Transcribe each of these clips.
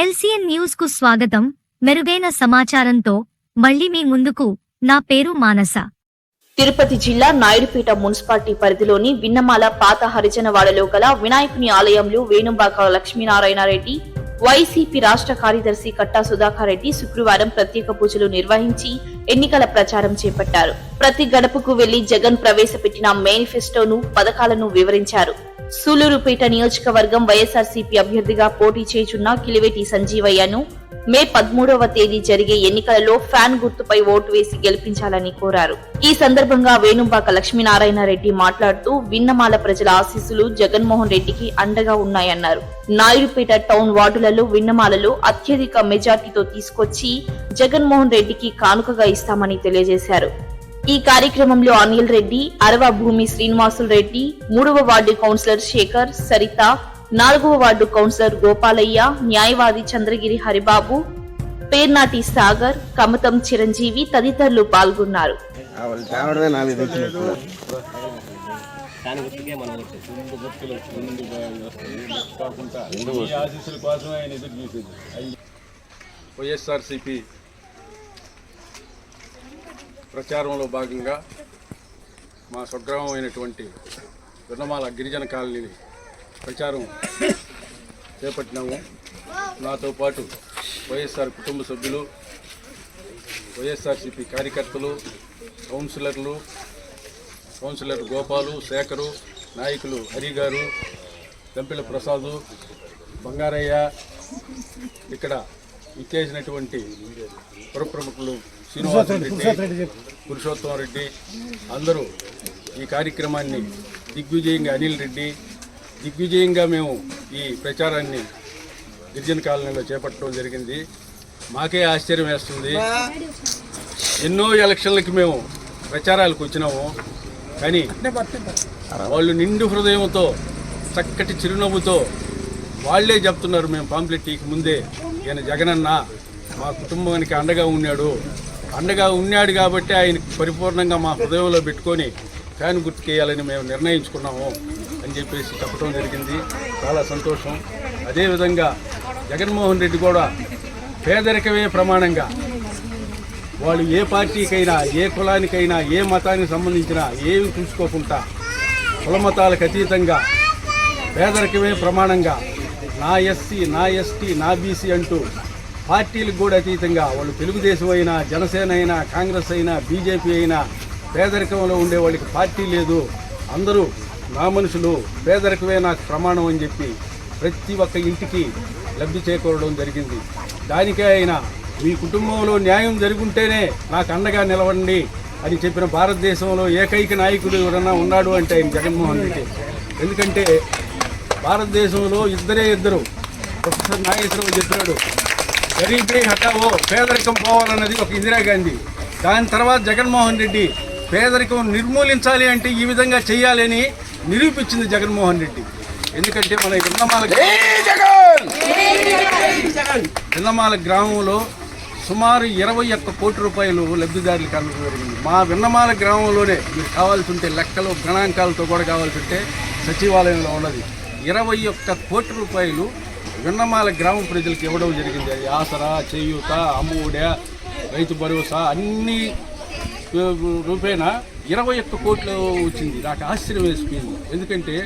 LCN న్యూస్కు స్వాగతం. మెరుగైన సమాచారంతో మళ్ళీ మీ ముందుకు నా పేరు మానస. తిరుపతి జిల్లా నాయుడుపేట మున్సిపాలిటీ పరిధిలోని విన్నమాల పాత హరిజనవాడలో గల వినాయకుని ఆలయంలో వేణుబాక లక్ష్మీనారాయణరెడ్డి వైసీపీ రాష్ట్ర కార్యదర్శి కట్టా సుధాకర్ రెడ్డి శుక్రవారం ప్రత్యేక పూజలు నిర్వహించి ఎన్నికల ప్రచారం చేపట్టారు. ప్రతి గడపకు వెళ్ళి జగన్ ప్రవేశపెట్టిన మేనిఫెస్టోను పథకాలను వివరించారు. సూలూరుపేట నియోజకవర్గం వైఎస్ఆర్సీపీ అభ్యర్థిగా పోటీ చేయుచున్న కిలివేటి సంజీవయ్యను మే పదమూడవ తేదీ జరిగే ఎన్నికలలో ఫ్యాన్ గుర్తుపై ఓటు వేసి గెలిపించాలని కోరారు. ఈ సందర్భంగా వేణుబాక లక్ష్మీనారాయణ రెడ్డి మాట్లాడుతూ విన్నమాల ప్రజల ఆశీస్సులు జగన్మోహన్ రెడ్డికి అండగా ఉన్నాయన్నారు. నాయుడుపేట టౌన్ వార్డులలో విన్నమాలలో అత్యధిక మెజార్టీతో తీసుకొచ్చి జగన్మోహన్ రెడ్డికి కానుకగా ఇస్తామని తెలియజేశారు. ఈ కార్యక్రమంలో అనిల్ రెడ్డి అరవ భూమి శ్రీనివాసులు రెడ్డి మూడవ వార్డు కౌన్సిలర్ శేఖర్ సరిత నాలుగవ వార్డు కౌన్సిలర్ గోపాలయ్య న్యాయవాది చంద్రగిరి హరిబాబు పేర్నాటి సాగర్ కమతం చిరంజీవి తదితరులు పాల్గొన్నారు. వాళ్ళు తేవడమే నాలుగు తెచ్చినట్టు దాని గుర్తుకే మనం వచ్చేది ముందు గుర్తులు ముందు కాకుండా ఈ ఆశీస్సుల కోసమే ఆయన ఎదురు చూసేది. అయి- వైఎస్ఆర్సిపి ప్రచారంలో భాగంగా మా స్వగ్రామం అయినటువంటి గిరిజన కాలనీని ప్రచారం చేపట్టినాము. నాతో పాటు వైఎస్ఆర్ కుటుంబ సభ్యులు వైఎస్ఆర్సిపి కార్యకర్తలు కౌన్సిలర్లు కౌన్సిలర్ గోపాలు శేఖరు నాయకులు హరి గారు దంపిల ప్రసాదు బంగారయ్య ఇక్కడ ఇచ్చేసినటువంటి పురప్రముఖులు శ్రీనివాస రెడ్డి పురుషోత్తమ రెడ్డి అందరూ ఈ కార్యక్రమాన్ని దిగ్విజయంగా అనిల్ రెడ్డి దిగ్విజయంగా మేము ఈ ప్రచారాన్ని గిరిజన కాలనీలో చేపట్టడం జరిగింది. మాకే ఆశ్చర్యం వేస్తుంది. ఎన్నో ఎలక్షన్లకి మేము ప్రచారాలకు వచ్చినాము. కానీ వాళ్ళు నిండు హృదయంతో చక్కటి చిరునవ్వుతో వాళ్ళే చెప్తున్నారు మేము పాంప్లెట్ ముందే. ఈయన జగనన్న మా కుటుంబానికి అండగా ఉన్నాడు. అండగా ఉన్నాడు కాబట్టి ఆయన పరిపూర్ణంగా మా హృదయంలో పెట్టుకొని ఫ్యాన్ గుర్తుకేయాలని మేము నిర్ణయించుకున్నాము అని చెప్పేసి చెప్పడం జరిగింది. చాలా సంతోషం. అదేవిధంగా జగన్మోహన్ రెడ్డి కూడా పేదరికమే ప్రమాణంగా వాళ్ళు ఏ పార్టీకైనా ఏ కులానికైనా ఏ మతానికి సంబంధించిన ఏమి చూసుకోకుండా కుల మతాలకు అతీతంగా పేదరికమే ప్రమాణంగా నా ఎస్సీ నా ఎస్టీ నా బీసీ అంటూ పార్టీలకు కూడా అతీతంగా వాళ్ళు తెలుగుదేశం అయినా జనసేన అయినా కాంగ్రెస్ అయినా బీజేపీ అయినా పేదరికంలో ఉండే వాళ్ళకి పార్టీ లేదు. అందరూ నా మనుషులు పేదరికమే నాకు ప్రమాణం అని చెప్పి ప్రతి ఒక్క ఇంటికి లబ్ధి చేకూరడం జరిగింది. దానికే అయినా మీ కుటుంబంలో న్యాయం జరుగుంటేనే నాకు అండగా నిలవండి అని చెప్పిన భారతదేశంలో ఏకైక నాయకుడు ఎవరన్నా ఉన్నాడు అంటే ఆయన జగన్మోహన్ రెడ్డి. ఎందుకంటే భారతదేశంలో ఇద్దరే ఇద్దరు. ప్రొఫెసర్ నాగేశ్వరరావు చెప్పినాడు గరీబీ హటావో పేదరికం పోవాలన్నది ఒక ఇందిరాగాంధీ దాని తర్వాత జగన్మోహన్ రెడ్డి పేదరికం నిర్మూలించాలి అంటే ఈ విధంగా చేయాలని నిరూపించింది జగన్మోహన్ రెడ్డి. ఎందుకంటే మన విన్నమాల విన్నమాల గ్రామంలో సుమారు ఇరవై ఒక్క కోటి రూపాయలు లబ్ధిదారులకు అందడం జరిగింది. మా విన్నమాల గ్రామంలోనే మీకు కావాల్సి ఉంటే లెక్కలు గణాంకాలతో కూడా కావాల్సి ఉంటే సచివాలయంలో ఉన్నది. ఇరవై ఒక్క కోటి రూపాయలు విన్నమాల గ్రామ ప్రజలకు ఇవ్వడం జరిగింది. ఆసరా చేయూత అమ్మఒడ రైతు భరోసా అన్ని రూపేణా ఇరవై ఒక్క కోట్లు వచ్చింది. నాకు ఆశ్చర్యం వేసిపోయింది. ఎందుకంటే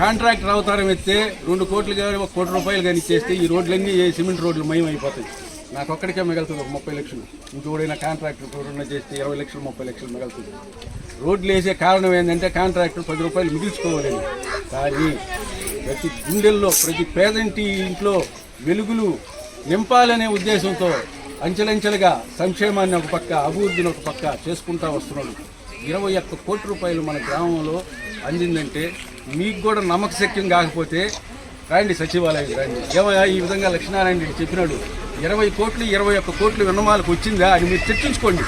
కాంట్రాక్టర్ అవతారం ఎత్తే రెండు కోట్లు కానీ ఒక కోటి రూపాయలు కానీ ఇచ్చేస్తే ఈ రోడ్లన్నీ సిమెంట్ రోడ్లు మయం నాకు ఒక్కడికే మిగులుతుంది ఒక ముప్పై లక్షలు. ఇంకోడైనా కాంట్రాక్టర్ ఎవరైనా చేస్తే ఇరవై లక్షలు ముప్పై లక్షలు మిగులుతుంది. రోడ్లు వేసే కారణం ఏంటంటే కాంట్రాక్టర్ పది రూపాయలు మిగిల్చుకోవాలండి కానీ ప్రతి గుండెల్లో ప్రతి పేదంటి ఇంట్లో వెలుగులు నింపాలనే ఉద్దేశంతో అంచెలంచెలుగా సంక్షేమాన్ని ఒక పక్క అభివృద్ధిని ఒక పక్క చేసుకుంటా వస్తున్నాడు. ఇరవై ఒక్క కోటి రూపాయలు మన గ్రామంలో అందిందంటే మీకు కూడా నమ్మకశక్యం కాకపోతే రాండి సచివాలయం రాండి. ఏమయ్యా ఈ విధంగా లక్ష్మీనారాయణ రెడ్డి చెప్పినాడు ఇరవై కోట్లు ఇరవై ఒక్క కోట్లు విన్నమాలకు వచ్చిందా అని మీరు చర్చించుకోండి.